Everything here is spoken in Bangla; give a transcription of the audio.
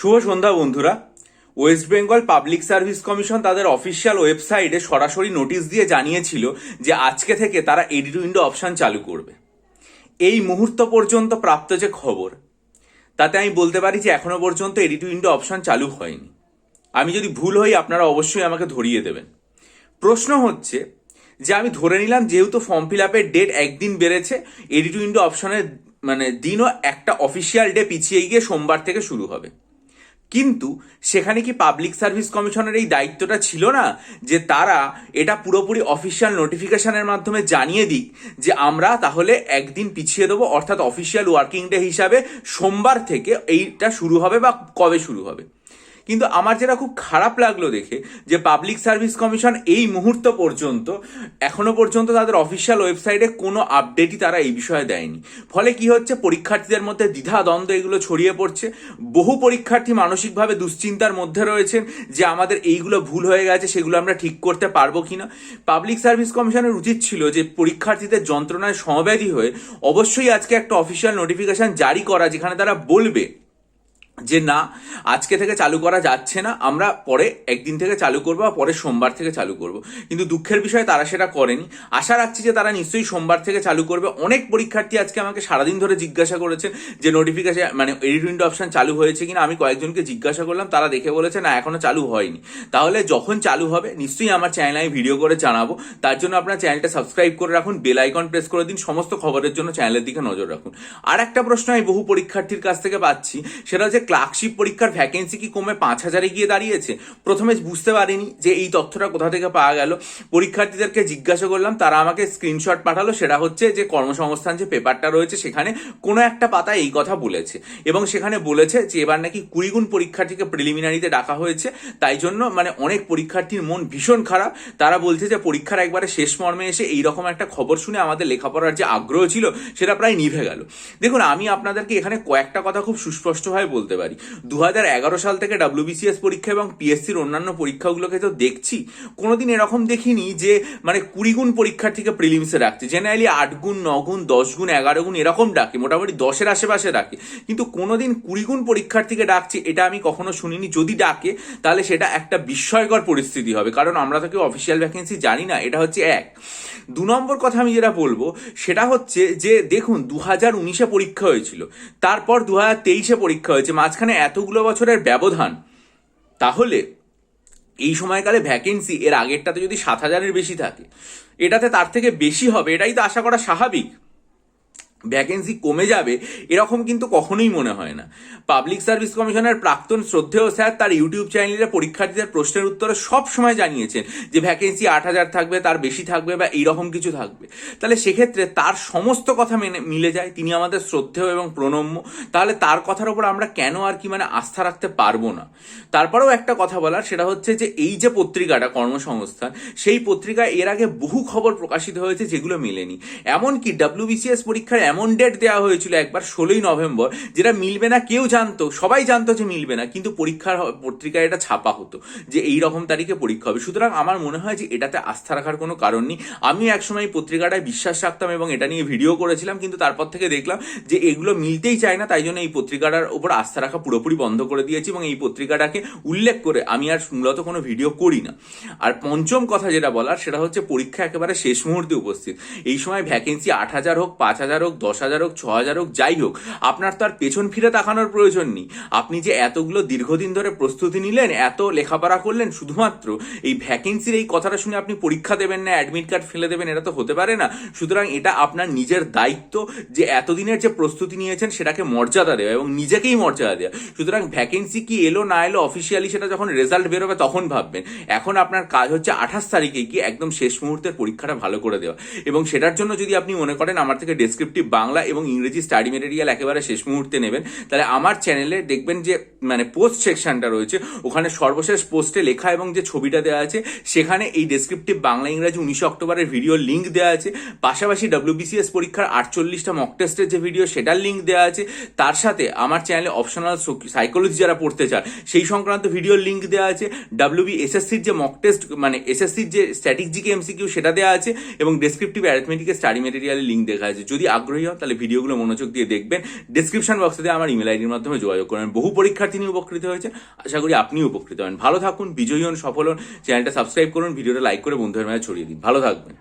শুভ সন্ধ্যা, বন্ধুরা। West Bengal public service commission তাদের অফিসিয়াল ওয়েবসাইটে সরাসরি নোটিশ দিয়ে জানিয়েছিল যে আজকে থেকে তারা এডিট উইন্ডো অপশন চালু করবে। এই মুহূর্ত পর্যন্ত প্রাপ্ত যে খবর, তাতে আমি বলতে পারি যে এখনও পর্যন্ত এডিট উইন্ডো অপশান চালু হয়নি। আমি যদি ভুল হই, আপনারা অবশ্যই আমাকে ধরিয়ে দেবেন। প্রশ্ন হচ্ছে যে আমি ধরে নিলাম যেহেতু ফর্ম ফিল আপের ডেট একদিন বেড়েছে এডিট উইন্ডো অপশনের মানে দিনও একটা অফিসিয়াল ডে পিছিয়ে গিয়ে সোমবার থেকে শুরু হবে। কিন্তু সেখানে কি পাবলিক সার্ভিস কমিশনের এই দায়িত্বটা ছিল না? যে তারা এটা পুরোপুরি অফিসিয়াল নোটিফিকেশনের মাধ্যমে জানিয়ে দিক যে আমরা তাহলে একদিন পিছিয়ে দেবো, অর্থাৎ অফিসিয়াল ওয়ার্কিং ডে হিসাবে সোমবার থেকে এইটা শুরু হবে বা কবে শুরু হবে? কিন্তু আমার যেটা খুব খারাপ লাগল দেখে যে পাবলিক সার্ভিস কমিশন এই মুহূর্ত পর্যন্ত, এখনও পর্যন্ত তাদের অফিসিয়াল ওয়েবসাইটে কোনো আপডেটই তারা এই বিষয়ে দেয়নি। ফলে কি হচ্ছে? পরীক্ষার্থীদের মধ্যে দ্বিধা, দ্বন্দ্ব এগুলো ছড়িয়ে পড়ছে। বহু পরীক্ষার্থী মানসিকভাবে দুশ্চিন্তার মধ্যে রয়েছেন যে আমাদের এইগুলো ভুল হয়ে গেছে, সেগুলো আমরা ঠিক করতে পারব কিনা। পাবলিক সার্ভিস কমিশনের উচিত ছিল যে পরীক্ষার্থীদের যন্ত্রণায় সমব্যাধি হয়ে অবশ্যই আজকে একটা অফিসিয়াল নোটিফিকেশন জারি করা, যেখানে তারা বলবে যে না, আজকে থেকে চালু করা যাচ্ছে না, আমরা পরে একদিন থেকে চালু করব বা পরে সোমবার থেকে চালু করব। কিন্তু দুঃখের বিষয়ে তারা সেটা করেনি। আশা রাখছি যে তারা নিশ্চয়ই সোমবার থেকে চালু করবে। অনেক পরীক্ষার্থী আজকে আমাকে সারাদিন ধরে জিজ্ঞাসা করেছেন যে নোটিফিকেশন মানে এডিট উইন্ডো অপশন চালু হয়েছে কিনা। আমি কয়েকজনকে জিজ্ঞাসা করলাম, তারা দেখে বলেছে না এখনও চালু হয়নি। তাহলে যখন চালু হবে, নিশ্চয়ই আমার চ্যানেলে আমি ভিডিও করে জানাব। তার জন্য আপনার চ্যানেলটা সাবস্ক্রাইব করে রাখুন বেল আইকন প্রেস করে দিন, সমস্ত খবরের জন্য চ্যানেলের দিকে নজর রাখুন। আর একটা প্রশ্ন আমি বহু পরীক্ষার্থীর কাছ থেকে পাচ্ছি, সেটা হচ্ছে ক্লার্কশিপ পরীক্ষার ভ্যাকেন্সি কি কমে পাঁচ হাজারে গিয়ে দাঁড়িয়েছে? প্রথমে বুঝতে পারিনি যে এই তথ্যটা কোথা থেকে পাওয়া গেল। পরীক্ষার্থীদেরকে জিজ্ঞাসা করলাম, তারা আমাকে স্ক্রিনশট পাঠালো, সেটা হচ্ছে যে কর্মসংস্থান যে পেপারটা রয়েছে, সেখানে কোনো একটা পাতায় এই কথা বলেছে। এবং সেখানে বলেছে যে এবার নাকি কুড়িগুণ পরীক্ষার্থীকে প্রিলিমিনারিতে ডাকা হয়েছে। তাই জন্য মানে অনেক পরীক্ষার্থীর মন ভীষণ খারাপ। তারা বলছে যে পরীক্ষার একবারে শেষ মর্মে এসে এইরকম একটা খবর শুনে আমাদের লেখাপড়ার যে আগ্রহ ছিল, সেটা প্রায় নিভে গেল। দেখুন, আমি আপনাদেরকে এখানে কয়েকটা কথা খুব সুস্পষ্টভাবে বলতে পারি দু সাল থেকে ডাব্লিউবিসিএস পরীক্ষা এবং পিএসসির অন্যান্য পরীক্ষাগুলোকে তো দেখছি। কোনোদিন এরকম দেখিনি যে মানে কুড়ি গুণ পরীক্ষার্থীকে প্রিলিমসে রাখছে। জেনারেলি আট গুণ ন গুণ দশ গুণ এগারো গুণ এরকম ডাকে, মোটামুটি দশের আশেপাশে ডাকে। কিন্তু কোনোদিন কুড়ি গুণ পরীক্ষার্থীকে ডাকছে, এটা আমি কখনো শুনিনি। যদি ডাকে, তাহলে সেটা একটা বিস্ময়কর পরিস্থিতি হবে। কারণ আমরা তো কেউ অফিসিয়াল ভ্যাকেন্সি জানি না, এটা হচ্ছে এক। দু নম্বর কথা আমি যেটা বলব, সেটা হচ্ছে যে, দেখুন দু হাজার উনিশে পরীক্ষা হয়েছিল। তারপর দু হাজার তেইশে পরীক্ষা হয়েছে। মাঝখানে এতগুলো বছরের ব্যবধান, তাহলে এই সময়কালে ভ্যাকেন্সি এর আগেরটাতে যদি সাত হাজারের বেশি থাকে, এটাতে তার থেকে বেশি হবে, এটাই তো আশা করা স্বাভাবিক। ভ্যাকেন্সি কমে যাবে, এরকম কিন্তু কখনোই মনে হয় না। পাবলিক সার্ভিস কমিশনের প্রাক্তন শ্রদ্ধেয় স্যার তার ইউটিউব চ্যানেলে পরীক্ষার্থীদের প্রশ্নের উত্তরে সব সময় জানিয়েছেন যে ভ্যাকেন্সি আট হাজার থাকবে, তার বেশি থাকবে বা এইরকম কিছু থাকবে। তাহলে সেক্ষেত্রে তার সমস্ত কথা মেনে, মিলে যায়, তিনি আমাদের শ্রদ্ধেয় এবং প্রণম্য, তাহলে তার কথার উপর আমরা কেন আর কি মানে আস্থা রাখতে পারব না? তারপরেও একটা কথা বলার, সেটা হচ্ছে যে এই যে পত্রিকাটা, কর্মসংস্থান, সেই পত্রিকায় এর আগে বহু খবর প্রকাশিত হয়েছে যেগুলো মেলেনি। এমনকি ডাব্লিউবিসিএস পরীক্ষার এমন ডেট দেওয়া হয়েছিল একবার ষোলোই নভেম্বর, যেটা মিলবে না, কেউ জানতো, সবাই জানতো যে মিলবে না, কিন্তু পরীক্ষার পত্রিকায় এটা ছাপা হতো, যে এই রকম তারিখে পরীক্ষা হবে। সুতরাং আমার মনে হয় যে এটাতে আস্থা রাখার কোনো কারণ নেই। আমি একসময় এই পত্রিকাটায় বিশ্বাস রাখতাম এবং এটা নিয়ে ভিডিও করেছিলাম, কিন্তু তারপর থেকে দেখলাম যে এগুলো মিলতেই চায় না, তাই জন্য এই পত্রিকাটার উপর আস্থা রাখা পুরোপুরি বন্ধ করে দিয়েছি এবং এই পত্রিকাটাকে উল্লেখ করে আমি আর মূলত কোনো ভিডিও করি না। আর পঞ্চম কথা যেটা বলার, সেটা হচ্ছে পরীক্ষা একেবারে শেষ মুহূর্তে উপস্থিত। এই সময় ভ্যাকেন্সি আট হাজার হোক, পাঁচ হাজার হোক দশ হাজার হোক, ছ হাজার হোক, যাই হোক, আপনার তো আর পেছন ফিরে তাকানোর প্রয়োজন নেই। আপনি যে এতগুলো দীর্ঘদিন ধরে প্রস্তুতি নিলেন, এত লেখাপড়া করলেন, শুধুমাত্র এই ভ্যাকেন্সির এই কথাটা শুনে আপনি পরীক্ষা দেবেন না অ্যাডমিট কার্ড ফেলে দেবেন, এটা তো হতে পারে না। সুতরাং এটা আপনার নিজের দায়িত্ব যে এতদিনের যে প্রস্তুতি নিয়েছেন, সেটাকে মর্যাদা দেওয়া এবং নিজেকেই মর্যাদা দেওয়া। সুতরাং ভ্যাকেন্সি কি এলো না এলো অফিসিয়ালি সেটা যখন রেজাল্ট বেরোবে তখন ভাববেন। এখন আপনার কাজ হচ্ছে আঠাশ তারিখে গিয়ে একদম শেষ মুহূর্তের পরীক্ষাটা ভালো করে দেওয়া। এবং সেটার জন্য যদি আপনি মনে করেন, আমার থেকে ডেসক্রিপটিভ বাংলা এবং ইংরেজি স্টাডি মেটেরিয়াল একেবারে শেষ মুহূর্তে নেবেন। তাহলে আমার চ্যানেলে দেখবেন যে মানে পোস্ট সেকশনটা রয়েছে, ওখানে সর্বশেষ পোস্টে লেখা এবং যে ছবিটা দেওয়া আছে, সেখানে এই ডেসক্রিপটিভ বাংলা ইংরাজি উনিশে অক্টোবরের ভিডিও লিঙ্ক দেওয়া আছে। পাশাপাশি ডাব্লিউবিসিএস পরীক্ষার আটচল্লিশটা মক টেস্টের যে ভিডিও সেটার লিঙ্ক দেওয়া আছে। তার সাথে আমার চ্যানেলে অপশনাল সাইকোলজি যারা পড়তে চান, সেই সংক্রান্ত ভিডিওর লিঙ্ক দেওয়া আছে। ডাব্লিউবি এসএসসির যে মক টেস্ট মানে এসএসসির যে স্ট্যাটিক জিকে এমসিকিউ সেটা দেওয়া আছে এবং ডেসক্রিপটিভ অ্যারিথমেটিকের স্টাডি মেটেরিয়ালের লিঙ্ক দেখা আছে। যদি আগ্রহী আগ্রহী হন তাহলে ভিডিওগুলো মনোযোগ দিয়ে দেখবেন। ডিসক্রিপশন বক্সে দিয়ে আমার ইমেল আইডির মাধ্যমে যোগাযোগ করবেন। বহু পরীক্ষার্থী নিয়ে উপকৃত হয়েছে। আশা করি আপনিও উপকৃত হন ভালো থাকুন, বিজয়ী হন, সফল হন। চ্যানেলটা সাবস্ক্রাইব করুন, ভিডিওটা লাইক করে বন্ধুদের মাঝে ছড়িয়ে দিন। ভালো থাকবেন।